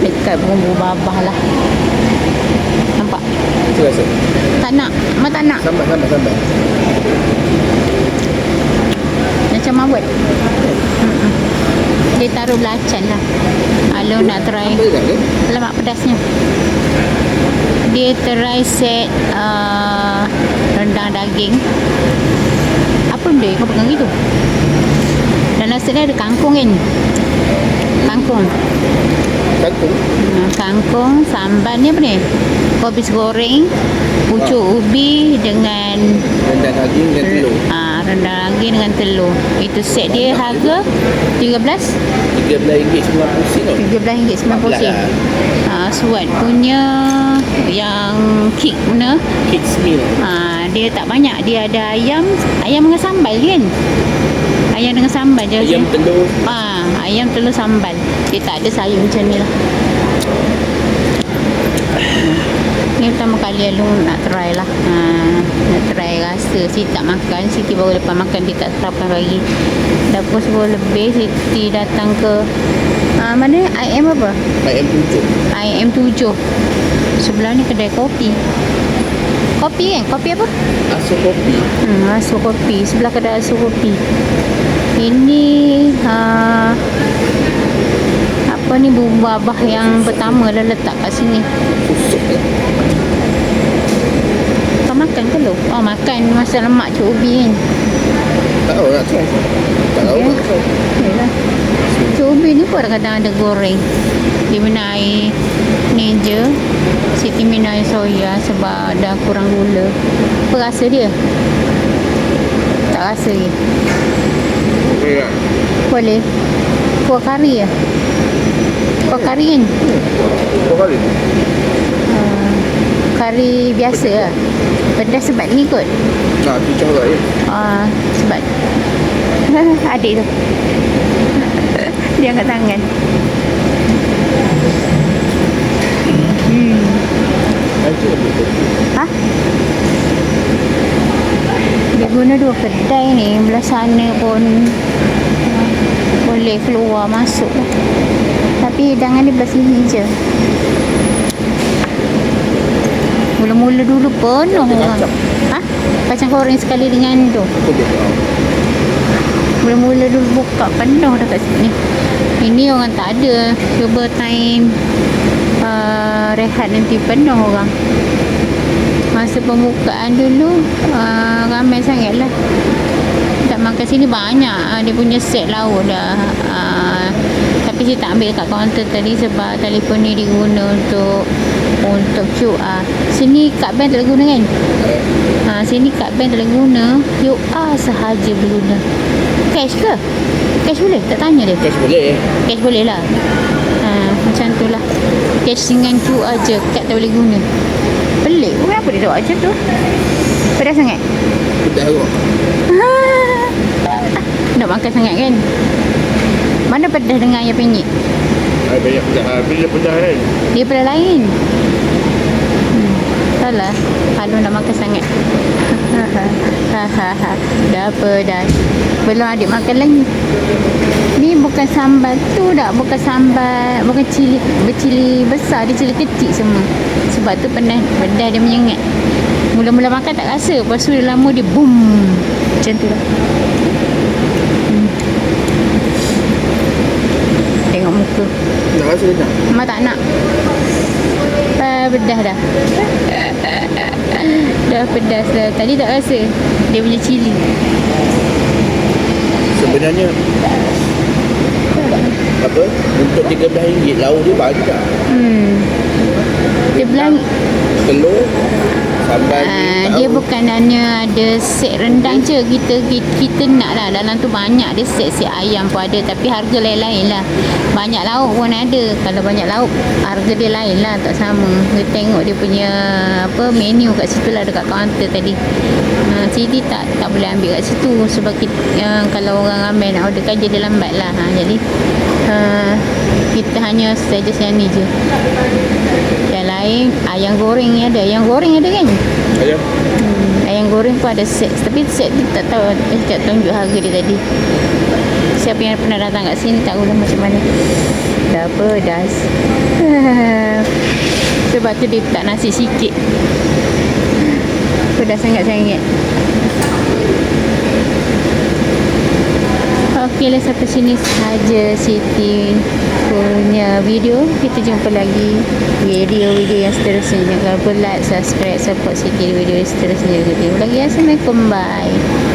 Dekat bumbu babah lah. Nampak? Itu rasa. Tak nak. Mak tak nak. Sambal, sambal, sambal. Macam mawet. Mm-mm. Dia taruh belacan lah. Alo nak try? Lemak pedasnya. Dia try set uh, Rendang daging. Apa benda kau pegang gitu? Dalam set dia ada kangkung kan? Kangkung Kangkung. Hmm, Kangkung Sambal ni apa ni Kobis goreng Pucuk ubi Dengan Rendang daging dan telur. Ah, rendang daging dengan telur Itu set dia harga 13 RM13.90 tau. RM13.90 lah. Ah, Suat punya yang kik punya Kids meal. ah, dia tak banyak dia ada ayam ayam dengan sambal kan ayam dengan sambal je. Ayam telur. ah, ayam telur sambal. Dia tak ada sayur macam ni lah. Ni pertama kali Alung nak try lah. Ha, nak try rasa Siti tak makan Siti baru lepas makan dia tak terapkan lagi. Dah pukul 10 lebih Siti datang ke ha, mana? IM apa? Ayam tujuh. IM 7 sebelah ni kedai kopi kopi kan kopi apa Asuh kopi. Hmm, Asu Kopi. Sebelah kedai Asu Kopi. Ini ha, apa ni bumbu babah yang pertama dah letak kat sini. Susuk? Kau makan ke lu? Oh, makan masa lemak cuk ubi kan. Tak tahu nak try. Tak tahu Ya. nak try. Yalah. Ni pun kadang ada goreng. Dia minum air ni je. Siti minum air soya sebab dah kurang gula. Apa rasa dia? Tak rasa. Okey tak? Boleh. Kuah kari ya? Kuah kari kan? Berapa kali? Uh, kari biasa lah. Pedas sebab ni kot. Nah, tu cara je. Uh, sebab adik tu. Dia angkat tangan. Hmm. Ha? Dia guna dua kedai ni. Belah sana pun boleh keluar masuk lah. Tapi hidangan dia belah sini je. Mula-mula dulu penuh orang. Ha? Kacang goreng sekali dengan tu. Mula-mula dulu buka penuh dah kat sini. Ini orang tak ada. Cuba time uh, rehat nanti penuh orang. Masa pembukaan dulu uh, ramai sangat lah. Tak makan sini banyak. Uh, dia punya set lauk dah. Uh, tapi saya tak ambil kat kaunter tadi sebab telefon ni diguna untuk untuk QR. Sini kad bank tak guna kan? Ha, sini kad bank tak guna. QR sahaja boleh guna. Cash ke? Cash boleh? Tak tanya dia. Cash boleh. Cash boleh lah. Ha, macam tu lah. Cash dengan QR je. Kad tak boleh guna. Pelik. Kenapa dia buat macam tu? Pedas sangat? Pedas kot. Nak makan sangat kan? Mana pedas dengan ayam penyet? Ay, banyak pedas. Ah, Bila pedas kan? Dia pedas lain. Hmm. Salah. Halu nak makan sangat. dah pedas. Belum adik makan lagi. Ni bukan sambal tu dah. Bukan sambal. Bukan cili. Bercili besar. Dia cili kecil semua. Sebab tu pedas. Pedas dia menyengat. Mula-mula makan tak rasa. Lepas tu dia lama dia boom. Macam tu lah. Hmm. Tengok muka. Tak rasa dia tak? Mak tak nak. Uh, pedas dah. dah pedas dah. Tadi tak rasa. Dia punya cili. Sebenarnya apa untuk RM13 lauk dia banyak Hmm. Dia bilang telur uh, dia bukan hanya ada set rendang je. Kita, kita kita nak lah dalam tu banyak dia set-set ayam pun ada tapi harga lain-lain lah. Banyak lauk pun ada. Kalau banyak lauk harga dia lain lah tak sama. Kita tengok dia punya apa menu kat situ lah dekat kaunter tadi. Uh, Siti tak tak boleh ambil kat situ sebab kita, uh, kalau orang ramai nak order kan jadi lambat lah. Ha, jadi uh, kita hanya suggest yang ni je. Lain ayam goreng ni ada. Ayam goreng ada kan? Ayam. Hmm, ayam goreng pun ada set. Tapi set tu tak tahu. Saya tak tunjuk harga dia tadi. Siapa yang pernah datang kat sini tak gula macam mana. Dah pedas. Sebab tu dia tak nasi sikit. Pedas sangat-sangat. Okey lah sampai sini sahaja Siti video. Kita jumpa lagi video-video yang seterusnya. Jangan lupa like, subscribe, support Siti di video seterusnya. Jumpa lagi. Assalamualaikum. Bye.